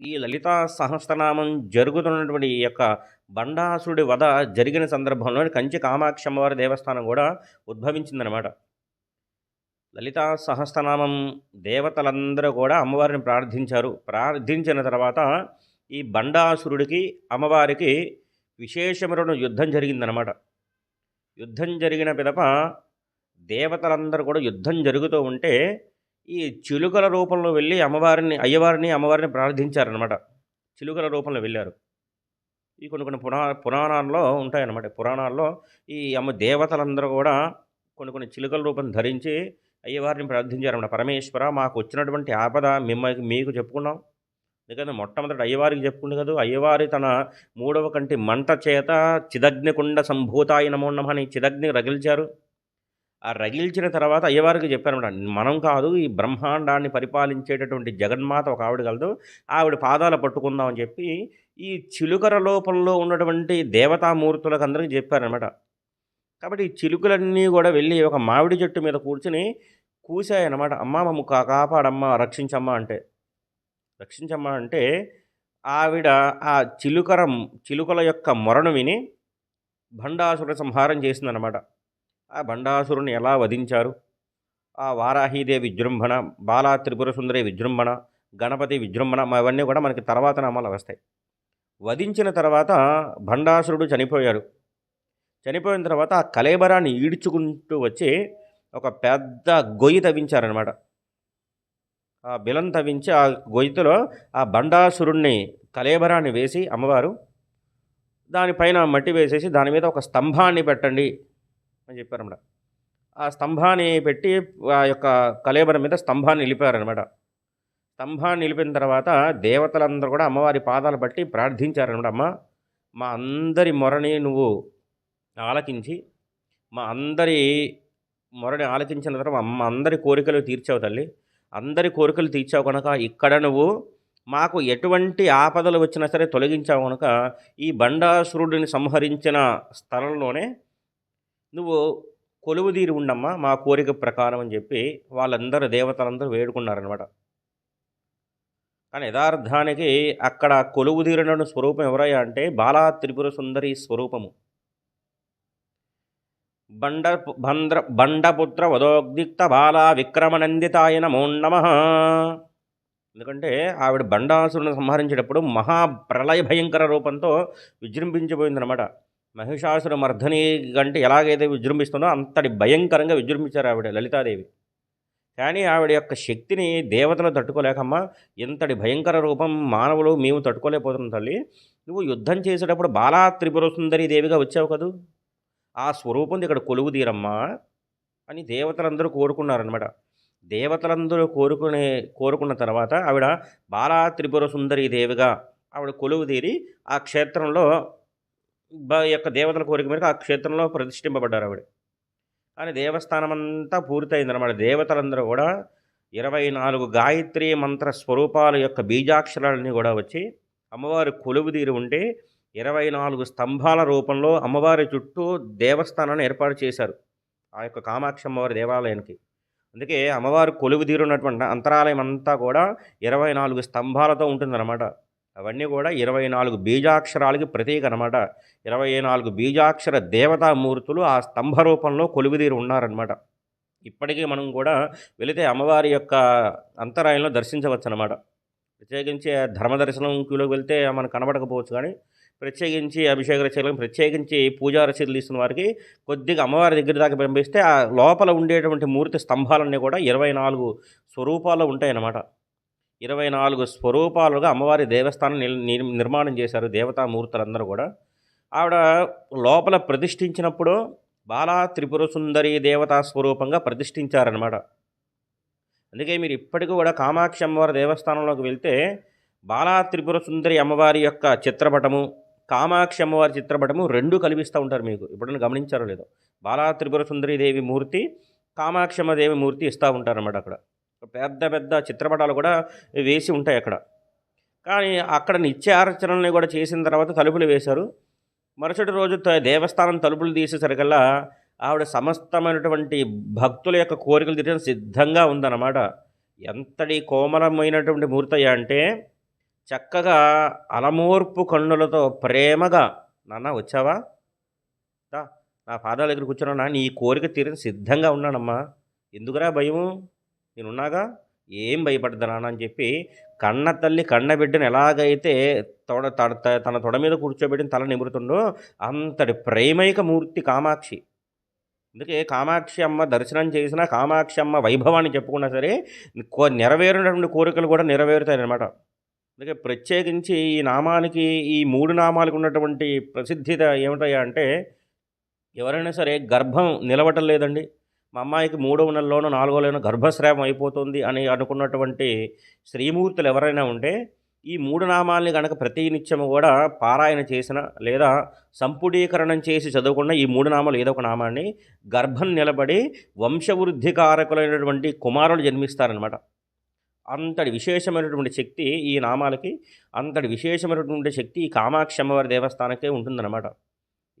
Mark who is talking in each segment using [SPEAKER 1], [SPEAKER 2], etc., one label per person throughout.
[SPEAKER 1] ఈ లలితా సహస్రనామం జరుగుతున్నటువంటి ఈ యొక్క బండాసురుడి వధ జరిగిన సందర్భంలో కంచి కామాక్షి అమ్మవారి దేవస్థానం కూడా ఉద్భవించిందనమాట లలితా సహస్రనామం దేవతలందరూ కూడా అమ్మవారిని ప్రార్థించారు. ప్రార్థించిన తర్వాత ఈ బండాసురుడికి అమ్మవారికి విశేషమైన యుద్ధం జరిగిందనమాట యుద్ధం జరిగిన పిదప దేవతలందరూ కూడా యుద్ధం జరుగుతూ ఉంటే ఈ చిలుకల రూపంలో వెళ్ళి అమ్మవారిని అయ్యవారిని అమ్మవారిని ప్రార్థించారనమాట చిలుకల రూపంలో వెళ్ళారు. ఈ కొన్ని కొన్ని పురా పురాణాల్లో ఉంటాయన్నమాట. పురాణాల్లో ఈ అమ్మ దేవతలందరూ కూడా కొన్ని కొన్ని చిలుకల రూపం ధరించి అయ్యవారిని ప్రార్థించారన్నమాట. పరమేశ్వర మాకు వచ్చినటువంటి ఆపద మిమ్మల్ని మీకు చెప్పుకున్నాం. ఎందుకంటే మొట్టమొదటి అయ్యవారికి చెప్పుకుంది కదా. అయ్యవారి తన మూడవ కంటి మంట చేత చిదగ్నికుండ సంభూతాయి నమో చిదగ్ని రగిల్చారు. ఆ రగిల్చిన తర్వాత అయ్యవారికి చెప్పారన్నమాట మనం కాదు ఈ బ్రహ్మాండాన్ని పరిపాలించేటటువంటి జగన్మాత ఒక ఆవిడ కలదు ఆవిడ పాదాలు పట్టుకుందామని చెప్పి ఈ చిలుకర లోపంలో ఉన్నటువంటి దేవతామూర్తులకు అందరికీ చెప్పారనమాట కాబట్టి ఈ చిలుకలన్నీ కూడా వెళ్ళి ఒక మామిడి చెట్టు మీద కూర్చుని కూసాయన్నమాట అమ్మ మమ్మ కాపాడమ్మ రక్షించమ్మ అంటే. రక్షించమ్మ అంటే ఆవిడ ఆ చిలుకరం చిలుకల యొక్క మొరను విని భండాసుర సంహారం చేసిందనమాట ఆ భండాసురుని ఎలా వధించారు? ఆ వారాహీదేవి విజృంభణ బాలా త్రిపుర సుందరి విజృంభణ గణపతి విజృంభణ అవన్నీ కూడా మనకి తర్వాత నామాలు వస్తాయి. వధించిన తర్వాత భండాసురుడు చనిపోయారు. చనిపోయిన తర్వాత ఆ కలేబరాన్ని ఈడ్చుకుంటూ వచ్చి ఒక పెద్ద గొయ్యి తవ్వించారనమాట ఆ బిలం తవ్వించి ఆ గొయ్యిలో ఆ బండాసురుణ్ణి కలేబరాన్ని వేసి అమ్మవారు దానిపైన మట్టి వేసేసి దాని మీద ఒక స్తంభాన్ని పెట్టండి అని చెప్పారన్నమాట ఆ స్తంభాన్ని పెట్టి ఆ యొక్క కలేబరం మీద స్తంభాన్ని నిలిపారనమాట. స్తంభాన్ని నిలిపిన తర్వాత దేవతలందరూ కూడా అమ్మవారి పాదాలు బట్టి ప్రార్థించారనమాట. అమ్మ మా అందరి మొరని నువ్వు ఆలకించి మా అందరి మొరని ఆలకించిన తర్వాత అమ్మ అందరి కోరికలు తీర్చావు తల్లి. అందరి కోరికలు తీర్చావు కనుక ఇక్కడ నువ్వు మాకు ఎటువంటి ఆపదలు వచ్చినా సరే తొలగించావు కనుక ఈ బండాసురుడిని సంహరించిన స్థలంలోనే నువ్వు కొలువుదీరి ఉండమ్మా మా కోరిక ప్రకారం అని చెప్పి వాళ్ళందరూ దేవతలందరూ వేడుకున్నారనమాట కానీ యథార్థానికి అక్కడ కొలువుదీరిన స్వరూపం ఎవరయ్యా అంటే బాలా త్రిపుర సుందరి స్వరూపము. బండ బంద్ర బండపుత్ర వదోగ్దిక్త బాలా విక్రమనందితాయ నమో నమ. ఎందుకంటే ఆవిడ బండాసురుని సంహరించేటప్పుడు మహాప్రళయ భయంకర రూపంతో విజృంభించిపోయిందనమాట మహిషాసుర మర్ధని కంటే ఎలాగైతే విజృంభిస్తుందో అంతటి భయంకరంగా విజృంభించారు ఆవిడ లలితాదేవి. కానీ ఆవిడ యొక్క శక్తిని దేవతలు తట్టుకోలేకమ్మా ఇంతటి భయంకర రూపం మానవులు మేము తట్టుకోలేకపోతున్నాం తల్లి. నువ్వు యుద్ధం చేసేటప్పుడు బాలా త్రిపుర సుందరి దేవిగా వచ్చావు కదూ? ఆ స్వరూపం ఇక్కడ కొలువు తీరమ్మా అని దేవతలందరూ కోరుకున్నారనమాట దేవతలందరూ కోరుకునే కోరుకున్న తర్వాత ఆవిడ బాలా త్రిపుర సుందరి దేవిగా ఆవిడ కొలువు తీరి ఆ క్షేత్రంలో యొక్క దేవతల కోరిక మేరకు ఆ క్షేత్రంలో ప్రతిష్ఠింపబడ్డారు ఆవిడ. కానీ దేవస్థానం అంతా పూర్తయిందనమాట దేవతలందరూ కూడా ఇరవై నాలుగు గాయత్రి మంత్ర స్వరూపాల యొక్క బీజాక్షరాలన్నీ కూడా వచ్చి అమ్మవారి కొలువు తీరి ఉంటే ఇరవై నాలుగు స్తంభాల రూపంలో అమ్మవారి చుట్టూ దేవస్థానాన్ని ఏర్పాటు చేశారు. ఆ యొక్క కామాక్షి అమ్మవారి దేవాలయానికి. అందుకే అమ్మవారు కొలువు తీరున్నటువంటి అంతరాలయం అంతా కూడా ఇరవై నాలుగు స్తంభాలతో ఉంటుందన్నమాట. అవన్నీ కూడా ఇరవై నాలుగు బీజాక్షరాలకి ప్రతీక అనమాట ఇరవై నాలుగు బీజాక్షర దేవతామూర్తులు ఆ స్తంభ రూపంలో కొలువుదీరి ఉన్నారనమాట ఇప్పటికీ మనం కూడా వెళితే అమ్మవారి యొక్క అంతరాయంలో దర్శించవచ్చు అనమాట ప్రత్యేకించి ధర్మదర్శనంలోకి వెళ్తే మనకు కనబడకపోవచ్చు కానీ ప్రత్యేకించి అభిషేక రచనలకు ప్రత్యేకించి పూజా రచనలు ఇస్తున్న వారికి కొద్దిగా అమ్మవారి దగ్గర దాకా పంపిస్తే ఆ లోపల ఉండేటువంటి మూర్తి స్తంభాలన్నీ కూడా ఇరవై నాలుగు స్వరూపాలు ఉంటాయన్నమాట. ఇరవై నాలుగు స్వరూపాలుగా అమ్మవారి దేవస్థానం నిర్- నిర్- నిర్మాణం చేశారు దేవతామూర్తులందరూ కూడా. ఆవిడ లోపల ప్రతిష్ఠించినప్పుడు బాలా త్రిపుర సుందరి దేవతా స్వరూపంగా ప్రతిష్ఠించారనమాట అందుకే మీరు ఇప్పటికీ కూడా కామాక్షి అమ్మవారి దేవస్థానంలోకి వెళ్తే బాలా త్రిపుర సుందరి అమ్మవారి యొక్క చిత్రపటము కామాక్షి అమ్మవారి చిత్రపటము రెండు కనిపిస్తూ ఉంటారు మీకు. ఎప్పుడైనా గమనించారో లేదో. బాలా త్రిపుర సుందరి దేవి మూర్తి కామాక్షమ్మ దేవి మూర్తి ఇస్తూ ఉంటారన్నమాట అక్కడ. పెద్ద పెద్ద చిత్రపటాలు కూడా వేసి ఉంటాయి అక్కడ. కానీ అక్కడ నిత్యార్చనల్ని కూడా చేసిన తర్వాత తలుపులు వేశారు. మరుసటి రోజు దేవస్థానం తలుపులు తీసేసరికల్లా ఆవిడ సమస్తమైనటువంటి భక్తుల యొక్క కోరికలు తీర్చడం సిద్ధంగా ఉందన్నమాట. ఎంతటి కోమలమైనటువంటి మూర్తయ్య అంటే చక్కగా అలమోర్పు కన్నులతో ప్రేమగా నాన్న వచ్చావా? నా పాదాల దగ్గర కూర్చున్నా నీ కోరిక తీరని సిద్ధంగా ఉన్నానమ్మా. ఎందుకురా భయము? నేనున్నాగా? ఏం భయపడద్దు అని చెప్పి కన్న తల్లి కన్న బిడ్డను ఎలాగైతే తొడ తడ త- తన తొడ మీద కూర్చోబెట్టిన తల నిమురుతుండో అంతటి ప్రేమైక మూర్తి కామాక్షి. అందుకే కామాక్షి అమ్మ దర్శనం చేసినా కామాక్షి అమ్మ వైభవాన్ని చెప్పుకున్నా సరే కో నెరవేరినటువంటి కోరికలు కూడా నెరవేరుతాయన్నమాట. అందుకే ప్రత్యేకించి ఈ నామానికి ఈ మూడు నామాలకు ఉన్నటువంటి ప్రసిద్ధిత ఏమిటయ్యా అంటే ఎవరైనా సరే గర్భం నిలవటం లేదండి. మా అమ్మాయికి మూడవ నెలలోనో నాలుగో నెలలో గర్భస్రావం అయిపోతుంది అని అనుకున్నటువంటి శ్రీమూర్తులు ఎవరైనా ఉంటే ఈ మూడు నామాల్ని కనుక ప్రతి నిత్యము కూడా పారాయణ చేసిన లేదా సంపుడీకరణం చేసి చదువుకున్న ఈ మూడు నామాలు ఏదో ఒక నామాన్ని గర్భం నిలబడి వంశవృద్ధి కారకులైనటువంటి కుమారులు జన్మిస్తారనమాట అంతటి విశేషమైనటువంటి శక్తి ఈ నామాలకి అంతటి విశేషమైనటువంటి శక్తి ఈ కామాక్షి అమ్మవారి దేవస్థానకే ఉంటుందన్నమాట.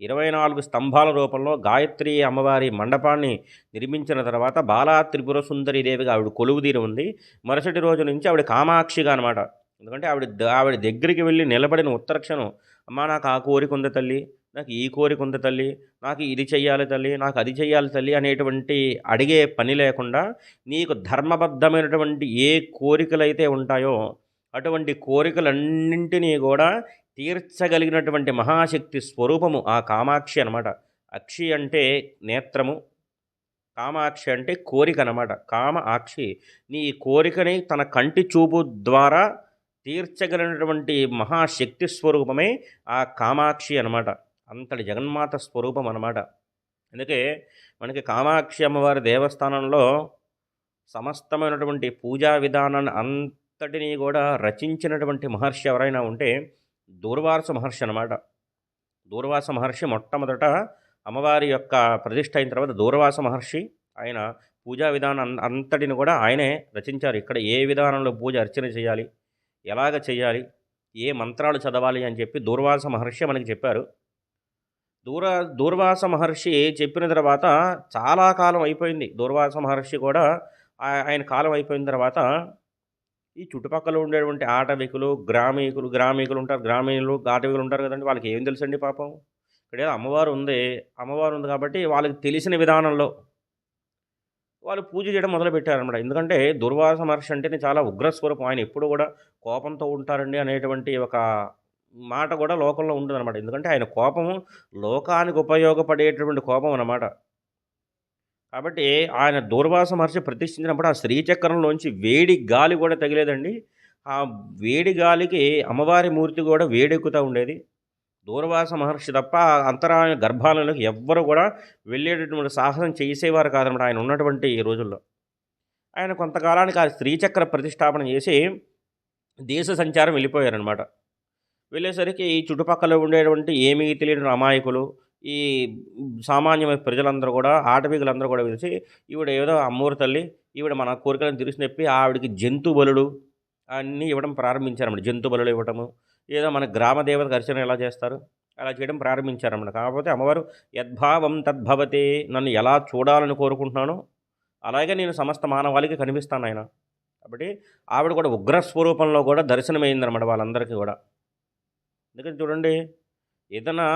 [SPEAKER 1] ఇరవై నాలుగు స్తంభాల రూపంలో గాయత్రి అమ్మవారి మండపాన్ని నిర్మించిన తర్వాత బాలా త్రిపుర సుందరి దేవిగా ఆవిడ కొలువుదీరి ఉంది. మరుసటి రోజు నుంచి ఆవిడ కామాక్షిగా అనమాట ఎందుకంటే ఆవిడ ద- ఆవిడ దగ్గరికి వెళ్ళి నిలబడిన ఉత్తర అమ్మ అమ్మా నాకు ఆ కోరిక ఉంది తల్లి? నాకు ఈ కోరిక ఉంది తల్లి? నాకు ఇది చెయ్యాలి తల్లి? నాకు అది చెయ్యాలి తల్లి? అనేటువంటి అడిగే పని లేకుండా నీకు ధర్మబద్ధమైనటువంటి ఏ కోరికలైతే ఉంటాయో అటువంటి కోరికలన్నింటినీ కూడా తీర్చగలిగినటువంటి మహాశక్తి స్వరూపము ఆ కామాక్షి అనమాట అక్షి అంటే నేత్రము కామాక్షి అంటే కోరిక అనమాట కామ ఆక్షి. నీ కోరికని తన కంటి చూపు ద్వారా తీర్చగలిగినటువంటి మహాశక్తి స్వరూపమే ఆ కామాక్షి అనమాట అంతటి జగన్మాత స్వరూపం అనమాట అందుకే మనకి కామాక్షి అమ్మవారి దేవస్థానంలో సమస్తమైనటువంటి పూజా విధానాన్ని అంతటినీ కూడా రచించినటువంటి మహర్షి ఎవరైనా ఉంటే దూర్వాస మహర్షి అనమాట దూర్వాస మహర్షి మొట్టమొదట అమ్మవారి యొక్క ప్రతిష్ట అయిన తర్వాత దూర్వాస మహర్షి ఆయన పూజా విధానం అన్- అంతటిని కూడా ఆయనే రచించారు. ఇక్కడ ఏ విధానంలో పూజ అర్చన చేయాలి ఎలాగ చేయాలి ఏ మంత్రాలు చదవాలి అని చెప్పి దూర్వాస మహర్షి మనకి చెప్పారు. దూర దూర్వాస మహర్షి చెప్పిన తర్వాత చాలా కాలం అయిపోయింది. దూర్వాస మహర్షి కూడా ఆయన కాలం అయిపోయిన తర్వాత ఈ చుట్టుపక్కల ఉండేటువంటి ఆటవికులు గ్రామీకులు గ్రామీకులు ఉంటారు గ్రామీణులు ఆటవికులు ఉంటారు కదండి వాళ్ళకి ఏం తెలుసండి పాపం? ఇక్కడ ఏదో అమ్మవారు ఉంది అమ్మవారు ఉంది కాబట్టి వాళ్ళకి తెలిసిన విధానంలో వాళ్ళు పూజ చేయడం మొదలుపెట్టారనమాట ఎందుకంటే దుర్వాస మహర్షి అంటేనే చాలా ఉగ్రస్వరూపం. ఆయన ఎప్పుడు కూడా కోపంతో ఉంటారండి అనేటువంటి ఒక మాట కూడా లోకంలో ఉంటుందన్నమాట ఎందుకంటే ఆయన కోపము లోకానికి ఉపయోగపడేటటువంటి కోపం అన్నమాట. కాబట్టి ఆయన దూర్వాస మహర్షి ప్రతిష్ఠించినప్పుడు ఆ శ్రీచక్రంలోంచి వేడి గాలి కూడా తగిలేదండి. ఆ వేడి గాలికి అమ్మవారి మూర్తి కూడా వేడెక్కుతూ ఉండేది. దూర్వాస మహర్షి తప్ప అంతరాయ గర్భాలలోకి ఎవ్వరు కూడా వెళ్ళేటటువంటి సాహసం చేసేవారు కాదనమాట ఆయన ఉన్నటువంటి ఈ రోజుల్లో. ఆయన కొంతకాలానికి ఆ స్త్రీచక్ర ప్రతిష్టాపన చేసి దేశ సంచారం వెళ్ళిపోయారనమాట. వెళ్ళేసరికి ఈ చుట్టుపక్కల ఉండేటువంటి ఏమీ తెలియని అమాయకులు ఈ సామాన్యమైన ప్రజలందరూ కూడా ఆటవీకులందరూ కూడా పిలిచి ఈవిడ ఏదో అమ్మూరు తల్లి ఈవిడ మన కోరికలను తీర్చి చెప్పి ఆవిడకి జంతు బలులు అన్నీ ఇవ్వడం ప్రారంభించారన్నమాట. జంతు బలులు ఇవ్వటము ఏదో మన గ్రామ దేవతకు అర్చన ఎలా చేస్తారు అలా చేయడం ప్రారంభించారన్నమాట. కాకపోతే అమ్మవారు యద్భావం తద్భవతే నన్ను ఎలా చూడాలని కోరుకుంటున్నానో అలాగే నేను సమస్త మానవాళికి కనిపిస్తాను ఆయన. కాబట్టి ఆవిడ కూడా ఉగ్ర స్వరూపంలో కూడా దర్శనమైందన్నమాట వాళ్ళందరికీ కూడా. ఎందుకంటే చూడండి ఏదైనా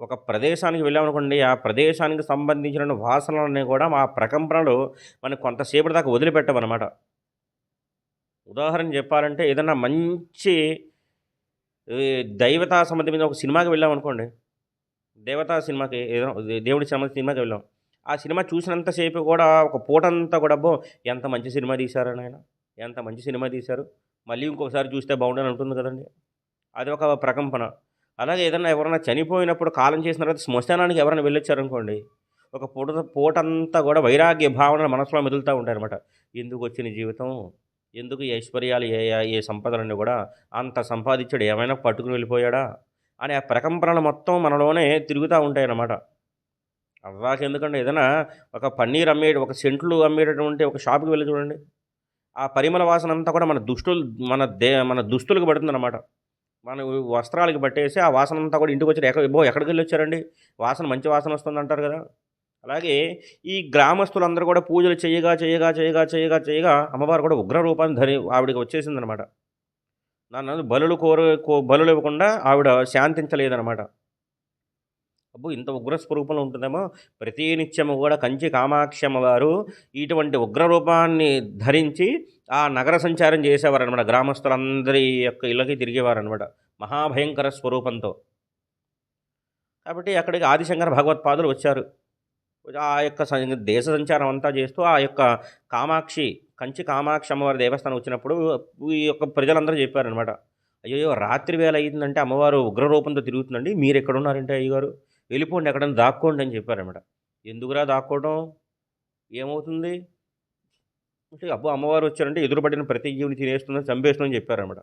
[SPEAKER 1] ఒక ప్రదేశానికి వెళ్ళామనుకోండి ఆ ప్రదేశానికి సంబంధించిన వాసనలన్నీ కూడా మా ప్రకంపనలు మనకు కొంతసేపటి దాకా వదిలిపెట్టమన్నమాట ఉదాహరణ చెప్పాలంటే ఏదైనా మంచి దైవతా దైవతా మీద ఒక సినిమాకి వెళ్ళామనుకోండి దేవతా సినిమాకి ఏదైనా దేవుడి సంబంధించిన సినిమాకి వెళ్ళాం. ఆ సినిమా చూసినంతసేపు కూడా ఒక పూటంతా కూడా అబ్బో ఎంత మంచి సినిమా తీశారని ఆయన ఎంత మంచి సినిమా తీశారు మళ్ళీ ఇంకొకసారి చూస్తే బాగుండని ఉంటుంది కదండి. అది ఒక ప్రకంపన. అలాగే ఏదైనా ఎవరైనా చనిపోయినప్పుడు కాలం చేసిన తర్వాత శ్మశానానికి ఎవరైనా వెళ్ళొచ్చారనుకోండి ఒక పూట పూటంతా కూడా వైరాగ్య భావన మనసులో మెదులుతూ ఉంటాయన్నమాట. ఎందుకు వచ్చిన జీవితం? ఎందుకు ఈ ఐశ్వర్యాలు ఏ ఏ సంపదలన్నీ కూడా అంత సంపాదించాడు? ఏమైనా పట్టుకుని వెళ్ళిపోయాడా? అనే ఆ ప్రకంపనలు మొత్తం మనలోనే తిరుగుతూ ఉంటాయన్నమాట. అవ్వాకి ఎందుకంటే ఏదైనా ఒక పన్నీర్ అమ్మే ఒక సెంట్లు అమ్మేటటువంటి ఒక షాప్కి వెళ్ళి చూడండి. ఆ పరిమళ వాసన అంతా కూడా మన దుస్తులు మన దే మన దుస్తులకు పడుతుందన్నమాట. మన వస్త్రాలకి పట్టేసి ఆ వాసన అంతా కూడా ఇంటికి వచ్చి ఎక్కడ ఎక్కడికి వెళ్ళి వచ్చారండి? వాసన మంచి వాసన వస్తుంది అంటారు కదా. అలాగే ఈ గ్రామస్తులందరూ కూడా పూజలు చేయగా చేయగా చేయగా చేయగా చేయగా అమ్మవారు కూడా ఉగ్ర రూపాన్ని ధరి ఆవిడకి వచ్చేసిందనమాట. నన్ను బలులు కోరు కో బలులు ఇవ్వకుండా ఆవిడ శాంతించలేదనమాట. అబ్బో! ఇంత ఉగ్రస్వరూపంలో ఉంటుందేమో. ప్రతి నిత్యము కూడా కంచి కామాక్షి అమ్మవారు ఇటువంటి ఉగ్రరూపాన్ని ధరించి ఆ నగర సంచారం చేసేవారనమాట గ్రామస్తులందరి యొక్క ఇళ్ళకి తిరిగేవారనమాట మహాభయంకర స్వరూపంతో. కాబట్టి అక్కడికి ఆదిశంకర భగవత్పాదులు వచ్చారు. ఆ యొక్క దేశ సంచారం అంతా చేస్తూ ఆ యొక్క కామాక్షి కంచి కామాక్షి అమ్మవారి దేవస్థానం వచ్చినప్పుడు ఈ యొక్క ప్రజలందరూ చెప్పారనమాట అయ్యో రాత్రి వేళ అయిందంటే అమ్మవారు ఉగ్రరూపంతో తిరుగుతుందండి. మీరు ఎక్కడున్నారంటే అయ్యగారు? వెళ్ళిపోండి ఎక్కడైనా దాక్కోండి అని చెప్పారనమాట ఎందుకురా దాక్కోవడం ఏమవుతుంది? అంటే అబ్బో అమ్మవారు వచ్చారంటే ఎదురుపడిన ప్రతి జీవుని తినేస్తుందని చంపేస్తుందని చెప్పారన్నమాట.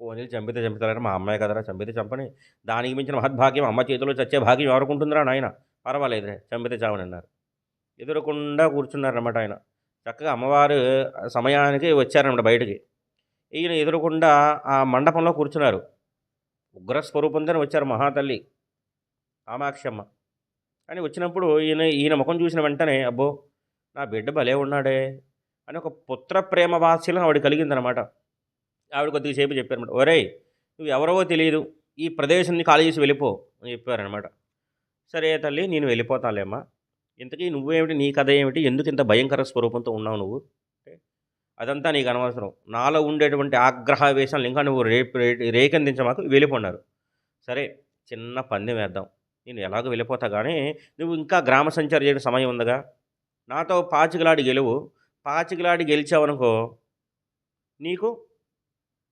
[SPEAKER 1] పోనీ చంపితే చంపుతారా మా అమ్మాయి కదరా చంపితే చంపని. దానికి మించిన మహద్భాగ్యం అమ్మ చేతిలో చచ్చే భాగ్యం ఎవరుకుంటుందిరా నాయన? పర్వాలేదురే చంపితే చావని అన్నారు. ఎదురకుండా కూర్చున్నారన్నమాట ఆయన. చక్కగా అమ్మవారు సమయానికి వచ్చారన్నమాట బయటికి. ఈయన ఎదురకుండా ఆ మండపంలో కూర్చున్నారు. ఉగ్రస్వరూపంతోనే వచ్చారు మహాతల్లి. కామాక్షమ్మ. అని వచ్చినప్పుడు ఈయన ఈయన ముఖం చూసిన వెంటనే అబ్బో నా బిడ్డ భలే ఉన్నాడే అని ఒక పుత్ర ప్రేమ వాత్సల్యం ఆవిడ కలిగిందనమాట. ఆవిడ కొద్దిసేపు చెప్పారనమాట. ఒరే నువ్వు ఎవరో తెలియదు ఈ ప్రదేశాన్ని ఖాళీ చేసి వెళ్ళిపో అని చెప్పారనమాట. సరే తల్లి నేను వెళ్ళిపోతాలేమ్మా. ఇంతకీ నువ్వేమిటి నీ కథ ఏమిటి ఎందుకు ఇంత భయంకర స్వరూపంతో ఉన్నావు నువ్వు? అదంతా నీకు అనవసరం. నాలో ఉండేటువంటి ఆగ్రహావేశాలు ఇంకా నువ్వు రే రే- రేకెందించమాకు వెళ్ళిపోన్నారు సరే చిన్న పందెం వేద్దాం. నేను ఎలాగో వెళ్ళిపోతా కానీ నువ్వు ఇంకా గ్రామ సంచారం చేయడం సమయం ఉందిగా? నాతో పాచికలాడి గెలువు. పాచికలాడి గెలిచావనుకో నీకు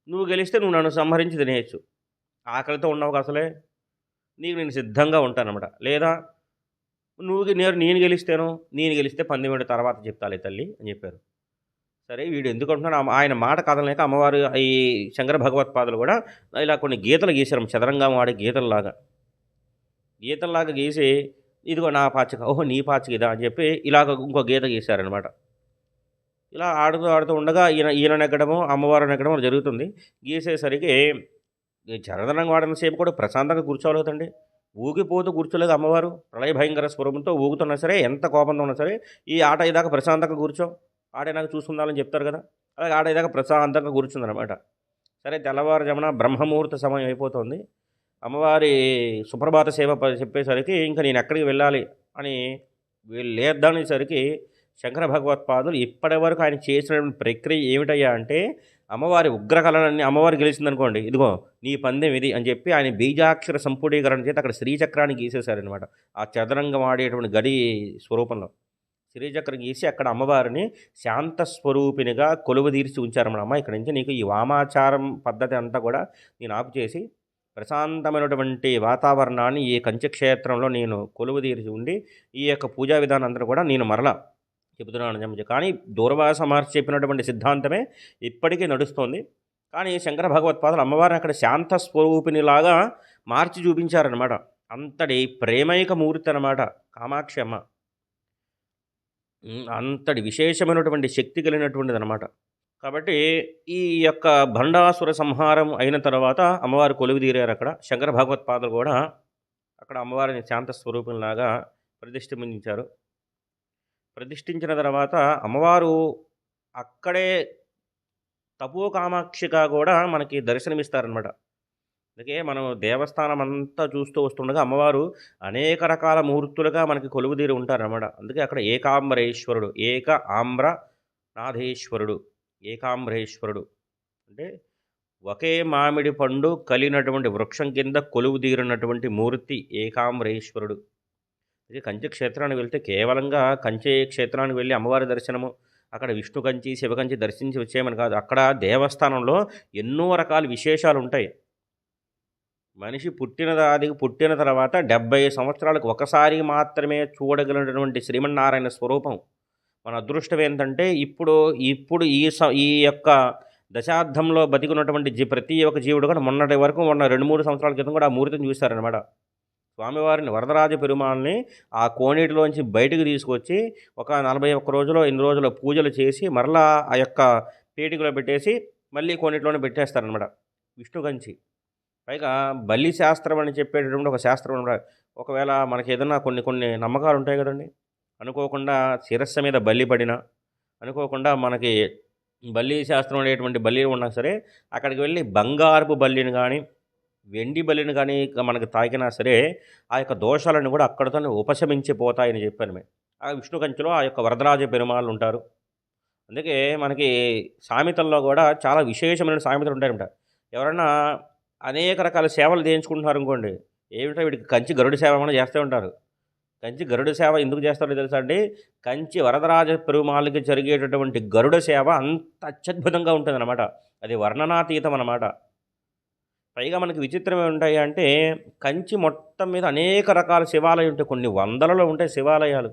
[SPEAKER 1] నువ్వు గెలిస్తే నువ్వు నన్ను సంహరించి తినేయచ్చు. ఆకలితో ఉన్నావు అసలే. నీకు నేను సిద్ధంగా ఉంటానమాట లేదా నువ్వు నేను నేను గెలిస్తేను నేను గెలిస్తే పందెం తర్వాత చెప్తాలే తల్లి అని చెప్పారు. సరే వీడు ఎందుకు అంటున్నాడు? ఆ- ఆయన మాట కదలలేక అమ్మవారు ఈ శంకర భగవత్పాదులు కూడా ఇలా కొన్ని గీతలు గీశారు. చదరంగం వాడే గీతల్లాగా. గీతల్లాగా గీసి ఇదిగో నా పాచిక ఓహో నీ పాచిక ఇదా అని చెప్పి ఇలాగ ఇంకో గీత గీశారనమాట. ఇలా ఆడుతూ ఆడుతూ ఉండగా ఈయన ఈయన నెగ్గడము అమ్మవారు నెగ్గడము జరుగుతుంది. గీసేసరికి ఈ చరదనంగా వాడిన సేపు కూడా ప్రశాంతంగా కూర్చోవాలి ఊగిపోతూ కూర్చోలేదు అమ్మవారు. ప్రళయ భయంకర స్వరూపంతో ఊగుతున్నా సరే ఎంత కోపంతో ఉన్నా సరే ఈ ఆట ఇదాకా ప్రశాంతంగా కూర్చో. ఆడేనాక చూసుకుందాలని చెప్తారు కదా. అలాగే ఆడేదాకా ప్రశాంతంగా కూర్చుందనమాట. సరే తెల్లవారుజామున బ్రహ్మముహూర్త సమయం అయిపోతుంది. అమ్మవారి సుప్రభాత సేవ ప- చెప్పేసరికి ఇంకా నేను ఎక్కడికి వెళ్ళాలి అని వీళ్ళు శంకర భగవత్పాదులు ఇప్పటి వరకు ఆయన చేసినటువంటి ప్రక్రియ ఏమిటయ్యా అంటే అమ్మవారి ఉగ్రకళని అమ్మవారు గెలిచిందనుకోండి ఇదిగో నీ పందెం ఇది అని చెప్పి ఆయన బీజాక్షర సంపుటీకరణ చేత అక్కడ శ్రీచక్రాన్ని గీసేశారనమాట ఆ చదరంగం ఆడేటువంటి గడి స్వరూపంలో. శ్రీచక్రం గీసి అక్కడ అమ్మవారిని శాంత స్వరూపినిగా కొలువు తీర్చి ఉంచారన్నమాట. అమ్మ ఇక్కడ నుంచి నీకు ఈ వామాచారం పద్ధతి అంతా కూడా నేను ఆపు చేసి ప్రశాంతమైనటువంటి వాతావరణాన్ని ఈ కంచక్షేత్రంలో నేను కొలువు తీర్చి ఉండి ఈ యొక్క పూజా విధానం అంతా కూడా నేను మరలా చెబుతున్నాను చెప్పి కానీ దూర్వాస మహర్షి చెప్పినటువంటి సిద్ధాంతమే ఇప్పటికీ నడుస్తోంది. కానీ శంకర భగవత్పాదులు అమ్మవారిని అక్కడ శాంత స్వరూపినిలాగా మార్చి చూపించారనమాట అంతటి ప్రేమైక మూర్తి అనమాట కామాక్షి అమ్మ. అంతటి విశేషమైనటువంటి శక్తి కలిగినటువంటిది అనమాట కాబట్టి ఈ యొక్క భండాసుర సంహారం అయిన తర్వాత అమ్మవారు కొలువు తీరారు అక్కడ. శంకర భగవత్పాదులు కూడా అక్కడ అమ్మవారిని శాంత స్వరూపంలాగా ప్రతిష్ఠించారు ప్రతిష్ఠించిన తర్వాత అమ్మవారు అక్కడే తపో కామాక్షిగా కూడా మనకి దర్శనమిస్తారనమాట అందుకే మనం దేవస్థానం అంతా చూస్తూ వస్తుండగా అమ్మవారు అనేక రకాల మూర్తులుగా మనకి కొలువుదీరి ఉంటారన్నమాట. అందుకే అక్కడ ఏకాంబరేశ్వరుడు ఏక ఆమ్ర నాథేశ్వరుడు ఏకాంబ్రహేశ్వరుడు అంటే ఒకే మామిడి పండు కలిగినటువంటి వృక్షం కింద కొలువు తీరినటువంటి మూర్తి ఏకాంబ్రహేశ్వరుడు ఇది కంచి క్షేత్రానికి వెళ్తే కేవలంగా కంచి క్షేత్రానికి వెళ్ళి అమ్మవారి దర్శనము అక్కడ విష్ణు కంచి శివకంచి దర్శించి వచ్చేయమని కాదు. అక్కడ దేవస్థానంలో ఎన్నో రకాల విశేషాలు ఉంటాయి. మనిషి పుట్టిన దాది పుట్టిన తర్వాత డెబ్బై సంవత్సరాలకు ఒకసారి మాత్రమే చూడగలిగినటువంటి శ్రీమన్నారాయణ స్వరూపం. మన అదృష్టం ఏంటంటే ఇప్పుడు ఇప్పుడు ఈ స ఈ యొక్క దశాబ్దంలో బతికున్నటువంటి జీ ప్రతి ఒక్క జీవుడు కూడా మొన్నటి వరకు మొన్న రెండు మూడు సంవత్సరాల క్రితం కూడా ఆ మూర్తిని చూశారనమాట స్వామివారిని వరదరాజ పెరుమాల్ని ఆ కోనేటిలోంచి బయటకు తీసుకొచ్చి ఒక నలభై ఒక్క రోజులో ఎన్ని రోజుల పూజలు చేసి మరలా ఆ యొక్క పేటికలో పెట్టేసి మళ్ళీ కోనేటిలోనే పెట్టేస్తారనమాట విష్ణుగంచి పైగా బల్లి శాస్త్రం అని చెప్పేటటువంటి ఒక శాస్త్రం అనమాట ఒకవేళ మనకి ఏదైనా కొన్ని కొన్ని నమ్మకాలు ఉంటాయి కదండి. అనుకోకుండా శిరస్సు మీద బల్లి పడినా అనుకోకుండా మనకి బల్లి శాస్త్రం అనేటువంటి బల్లి ఉన్నా సరే అక్కడికి వెళ్ళి బంగారపు బల్లిని కానీ వెండి బలిని కానీ మనకు తాకినా సరే ఆ యొక్క దోషాలను కూడా అక్కడితోనే ఉపశమించిపోతాయని చెప్పాను మేము. ఆ విష్ణు కంచెలో ఆ యొక్క వరదరాజ పెరుమాళ్ళు ఉంటారు. అందుకే మనకి సామెతల్లో కూడా చాలా విశేషమైన సామెతలు ఉంటాయన్నమాట ఎవరన్నా అనేక రకాల సేవలు చేయించుకుంటున్నారు అనుకోండి ఏమిటో వీడికి కంచి గరుడు సేవ కూడా చేస్తూ ఉంటారు. కంచి గరుడ సేవ ఎందుకు చేస్తారో తెలుసా అండి? కంచి వరదరాజ పెరుమాళ్ళకి జరిగేటటువంటి గరుడ సేవ అంత అత్యద్భుతంగా ఉంటుందన్నమాట. అది వర్ణనాతీతం అన్నమాట. పైగా మనకి విచిత్రమే ఉంటాయి అంటే కంచి మొత్తం మీద అనేక రకాల శివాలయం ఉంటాయి. కొన్ని వందలలో ఉంటాయి శివాలయాలు.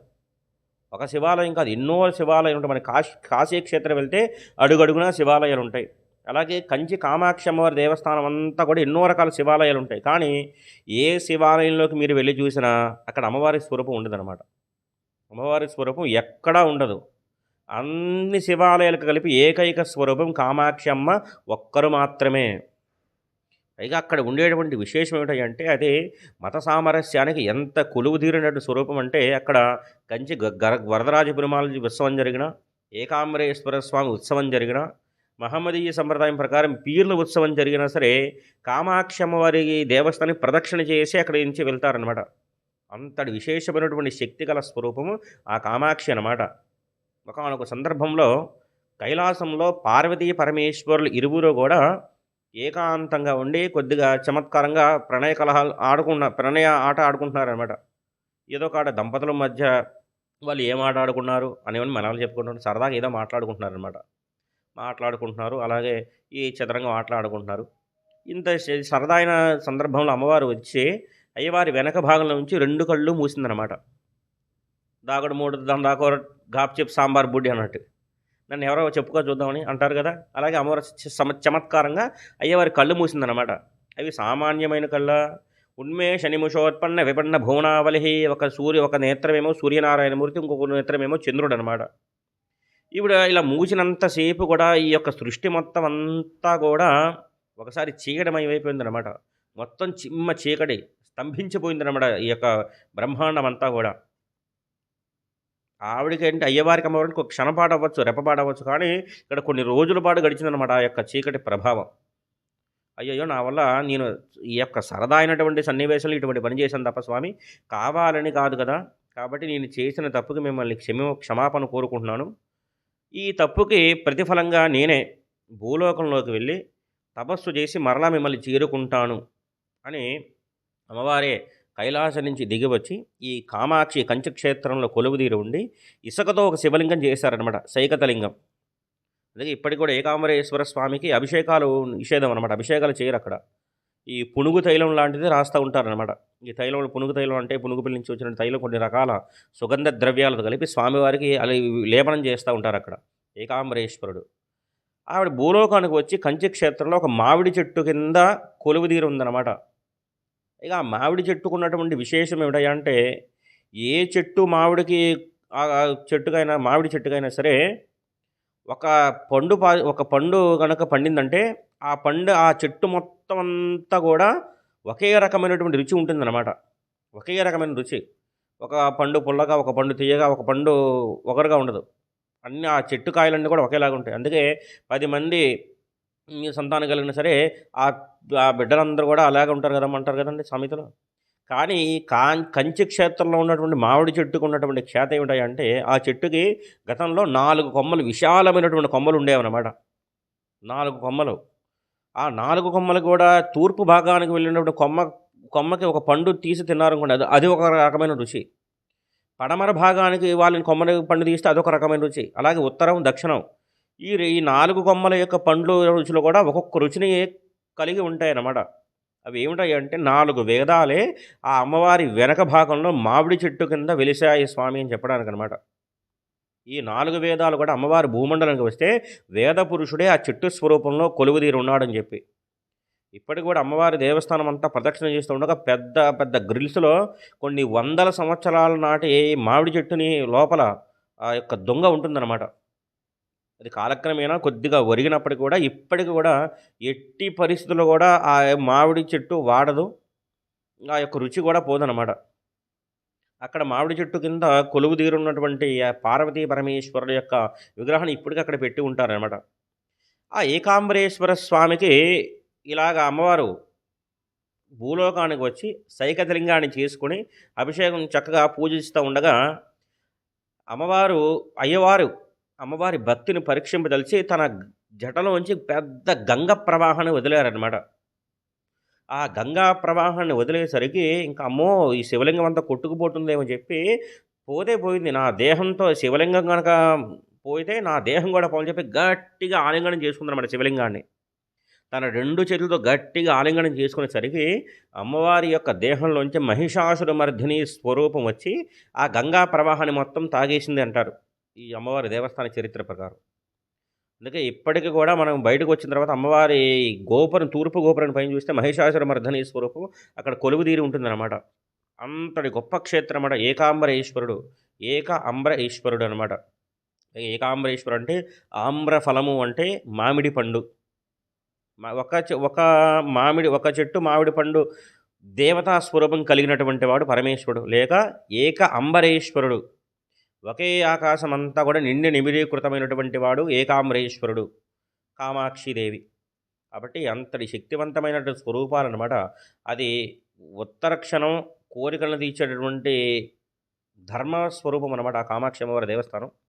[SPEAKER 1] ఒక శివాలయం కాదు ఎన్నో శివాలయాలు ఉంటాయి. మన కాశీ కాశీ క్షేత్రం వెళ్తే అడుగడుగునా శివాలయాలు ఉంటాయి. అలాగే కంచి కామాక్షి అమ్మవారి దేవస్థానం అంతా కూడా ఎన్నో రకాల శివాలయాలు ఉంటాయి కానీ ఏ శివాలయంలోకి మీరు వెళ్ళి చూసినా అక్కడ అమ్మవారి స్వరూపం ఉండదన్నమాట. అమ్మవారి స్వరూపం ఎక్కడా ఉండదు. అన్ని శివాలయాలకు కలిపి ఏకైక స్వరూపం కామాక్షి అమ్మ ఒక్కరు మాత్రమే. పైగా అక్కడ ఉండేటువంటి విశేషం ఏమిటంటే అదే మత సామరస్యానికి ఎంత కొలువు తీరినట్టు స్వరూపం అంటే అక్కడ కంచి గర వరదరాజ పెరుమాళ ఉత్సవం జరిగిన ఏకాంబరేశ్వర స్వామి ఉత్సవం జరిగిన మహమ్మదీయ సంప్రదాయం ప్రకారం పీర్ల ఉత్సవం జరిగినా సరే కామాక్షి అమ్మవారి దేవస్థానం ప్రదక్షిణ చేసి అక్కడ నుంచి వెళ్తారనమాట అంతటి విశేషమైనటువంటి శక్తి గల స్వరూపము ఆ కామాక్షి అనమాట ఒకనొక సందర్భంలో కైలాసంలో పార్వతీ పరమేశ్వరులు ఇరువురు కూడా ఏకాంతంగా ఉండి కొద్దిగా చమత్కారంగా ప్రణయ కలహాలు ఆడుకున్న ప్రణయ ఆట ఆడుకుంటున్నారనమాట ఏదో కాడ దంపతుల మధ్య వాళ్ళు ఏం ఆట ఆడుకున్నారు అనేవన్నీ మనల్ని చెప్పుకుంటున్నారు సరదాగా ఏదో మాట్లాడుకుంటున్నారనమాట మాట్లాడుకుంటున్నారు. అలాగే ఈ చదరంగం ఆటలాడుకుంటున్నారు. ఇంత సరదా అయిన సందర్భంలో అమ్మవారు వచ్చి అయ్యవారి వెనక భాగంలో నుంచి రెండు కళ్ళు మూసిందనమాట దాగుడు మూడు దాని దాకో గాప్చెప్ సాంబార్ బుడ్డి అన్నట్టు. నన్ను ఎవరో చెప్పుకో చూద్దామని అంటారు కదా. అలాగే అమ్మవారు చమ చమత్కారంగా అయ్యవారి కళ్ళు మూసిందనమాట అవి సామాన్యమైన కళ్ళ? ఉన్మే శనిముషోత్పన్న విపన్న భువనావలిహి ఒక సూర్య ఒక నేత్రమేమో సూర్యనారాయణమూర్తి ఇంకొక నేత్రమేమో చంద్రుడు అనమాట ఇప్పుడు ఇలా మూసినంతసేపు కూడా ఈ యొక్క సృష్టి మొత్తం అంతా కూడా ఒకసారి చీకటమైపోయిందనమాట మొత్తం చిమ్మ చీకటి స్తంభించిపోయిందనమాట ఈ యొక్క బ్రహ్మాండం అంతా కూడా. ఆవిడకి అంటే అయ్యవారికి అమ్మవారికి ఒక క్షణపాటు అవ్వచ్చు రెప్పపాటు అవ్వచ్చు కానీ ఇక్కడ కొన్ని రోజుల పాటు గడిచిందనమాట ఆ యొక్క చీకటి ప్రభావం. అయ్యయ్యో నా వల్ల నేను ఈ యొక్క సరదా అయినటువంటి సన్నివేశాలు ఇటువంటి పని చేశాను తప్ప స్వామి కావాలని కాదు కదా. కాబట్టి నేను చేసిన తప్పుకి మిమ్మల్ని క్షమ క్షమాపణ కోరుకుంటున్నాను. ఈ తప్పుకి ప్రతిఫలంగా నేనే భూలోకంలోకి వెళ్ళి తపస్సు చేసి మరలా మిమ్మల్ని చేరుకుంటాను అని అమ్మవారే కైలాస నుంచి దిగివచ్చి ఈ కామాక్షి కంచక్షేత్రంలో కొలువుదీరి ఉండి ఇసుకతో ఒక శివలింగం చేశారనమాట సైకతలింగం అందుకే ఇప్పటికి కూడా ఏకాంబరేశ్వర స్వామికి అభిషేకాలు నిషేధం అనమాట అభిషేకాలు చేయరు అక్కడ. ఈ పునుగు తైలం లాంటిది రాస్తూ ఉంటారనమాట ఈ తైలం పునుగు తైలం అంటే పునుగుపల్లి నుంచి వచ్చిన తైలం కొన్ని రకాల సుగంధ ద్రవ్యాలతో కలిపి స్వామివారికి అలా లేపనం చేస్తూ ఉంటారు అక్కడ ఏకాంబరేశ్వరుడు. ఆవిడ భూలోకానికి వచ్చి కంచి క్షేత్రంలో ఒక మామిడి చెట్టు కింద కొలువుదీరు ఉందన్నమాట. ఇక ఆ మామిడి చెట్టుకున్నటువంటి విశేషం ఏమిటంటే ఏ చెట్టు మామిడికి చెట్టుకైనా మామిడి చెట్టుకైనా సరే ఒక పండు పా ఒక పండు కనుక పండిందంటే ఆ పండు ఆ చెట్టు మొత్తం అంతా కూడా ఒకే రకమైనటువంటి రుచి ఉంటుందన్నమాట. ఒకే రకమైన రుచి. ఒక పండు పుల్లగా ఒక పండు తీయగా ఒక పండు ఒకరుగా ఉండదు. అన్ని ఆ చెట్టు కాయలన్నీ కూడా ఒకేలాగా ఉంటాయి. అందుకే పది మంది సంతానం కలిగినా సరే ఆ బిడ్డలందరూ కూడా అలాగే ఉంటారు కదమ్మ అంటారు కదండి సామెతలో. కానీ కా కంచి క్షేత్రంలో ఉన్నటువంటి మామిడి చెట్టుకు ఉన్నటువంటి క్షేత ఏమిటాయి ఆ చెట్టుకి గతంలో నాలుగు కొమ్మలు విశాలమైనటువంటి కొమ్మలు ఉండేవన్నమాట. నాలుగు కొమ్మలు. ఆ నాలుగు కొమ్మలు కూడా తూర్పు భాగానికి వెళ్ళినప్పుడు కొమ్మ కొమ్మకి ఒక పండు తీసి తిన్నారనుకోండి అది అది ఒక రకమైన రుచి. పడమర భాగానికి వాళ్ళని కొమ్మని పండు తీస్తే అదొక రకమైన రుచి. అలాగే ఉత్తరం దక్షిణం. ఈ ఈ నాలుగు కొమ్మల యొక్క పండ్లు రుచులు కూడా ఒక్కొక్క రుచిని కలిగి ఉంటాయి అన్నమాట అవి ఏమిటాయి అంటే నాలుగు వేదాలే ఆ అమ్మవారి వెనక భాగంలో మామిడి చెట్టు కింద వెలిసాయి స్వామి అని చెప్పడానికి అనమాట ఈ నాలుగు వేదాలు కూడా అమ్మవారి భూమండలానికి వస్తే వేద పురుషుడే ఆ చెట్టు స్వరూపంలో కొలువుదీరు ఉన్నాడని చెప్పి. ఇప్పటికి కూడా అమ్మవారి దేవస్థానం అంతా ప్రదక్షిణ చేస్తూ ఉండగా పెద్ద పెద్ద గ్రిల్స్లో కొన్ని వందల సంవత్సరాల నాటి మామిడి చెట్టుని లోపల ఆ యొక్క దొంగ ఉంటుందన్నమాట. అది కాలక్రమేణా కొద్దిగా ఒరిగినప్పటికీ కూడా ఇప్పటికి కూడా ఎట్టి పరిస్థితుల్లో కూడా ఆ మామిడి చెట్టు వాడదు. ఆ యొక్క రుచి కూడా పోదన్నమాట. అక్కడ మామిడి చెట్టు కింద కొలువు తీరున్నటువంటి పార్వతీ పరమేశ్వరుడు యొక్క విగ్రహాన్ని ఇప్పటికీ అక్కడ పెట్టి ఉంటారనమాట ఆ ఏకాంబరేశ్వర స్వామికి ఇలాగ అమ్మవారు భూలోకానికి వచ్చి సైకతలింగాన్ని చేసుకుని అభిషేకం చక్కగా పూజిస్తూ ఉండగా అమ్మవారు అయ్యవారు అమ్మవారి భక్తిని పరీక్షింపదలిచి తన జటలోంచి పెద్ద గంగ ప్రవాహాన్ని వదిలారనమాట ఆ గంగా ప్రవాహాన్ని వదిలేసరికి ఇంకా అమ్మో ఈ శివలింగం అంతా కొట్టుకుపోతుందేమో చెప్పి పోతే పోయింది. నా దేహంతో శివలింగం కనుక పోయితే నా దేహం కూడా పోలని చెప్పి గట్టిగా ఆలింగనం చేసుకుందన్నమాట శివలింగాన్ని. తన రెండు చేతులతో గట్టిగా ఆలింగనం చేసుకునేసరికి అమ్మవారి యొక్క దేహంలోంచి మహిషాసుర మర్ధిని స్వరూపం వచ్చి ఆ గంగా ప్రవాహాన్ని మొత్తం తాగేసింది అంటారు ఈ అమ్మవారి దేవస్థాన చరిత్ర ప్రకారం. అందుకే ఇప్పటికీ కూడా మనం బయటకు వచ్చిన తర్వాత అమ్మవారి గోపురం తూర్పు గోపురం పైన చూస్తే మహిషాసుర మర్ధని స్వరూపం అక్కడ కొలువు తీరి ఉంటుందన్నమాట. అంతటి గొప్ప క్షేత్రం అన్నమాట. ఏకాంబరేశ్వరుడు ఏక అంబర ఈశ్వరుడు అనమాట ఏకాంబరేశ్వరుడు అంటే ఆమ్ర ఫలము అంటే మామిడి పండు. మా- ఒక చె- ఒక మామిడి ఒక చెట్టు మామిడి పండు దేవతా స్వరూపం కలిగినటువంటి వాడు పరమేశ్వరుడు. లేక ఏక అంబరేశ్వరుడు. ఒకే ఆకాశం అంతా కూడా నిండి నిమిడీకృతమైనటువంటి వాడు ఏకాంబరేశ్వరుడు కామాక్షిదేవి. కాబట్టి అంతటి శక్తివంతమైనటువంటి స్వరూపాలు అనమాట అది ఉత్తర క్షణం కోరికలను తీర్చేటటువంటి ధర్మ స్వరూపం అనమాట ఆ కామాక్షి అమ్మవారి దేవస్థానం.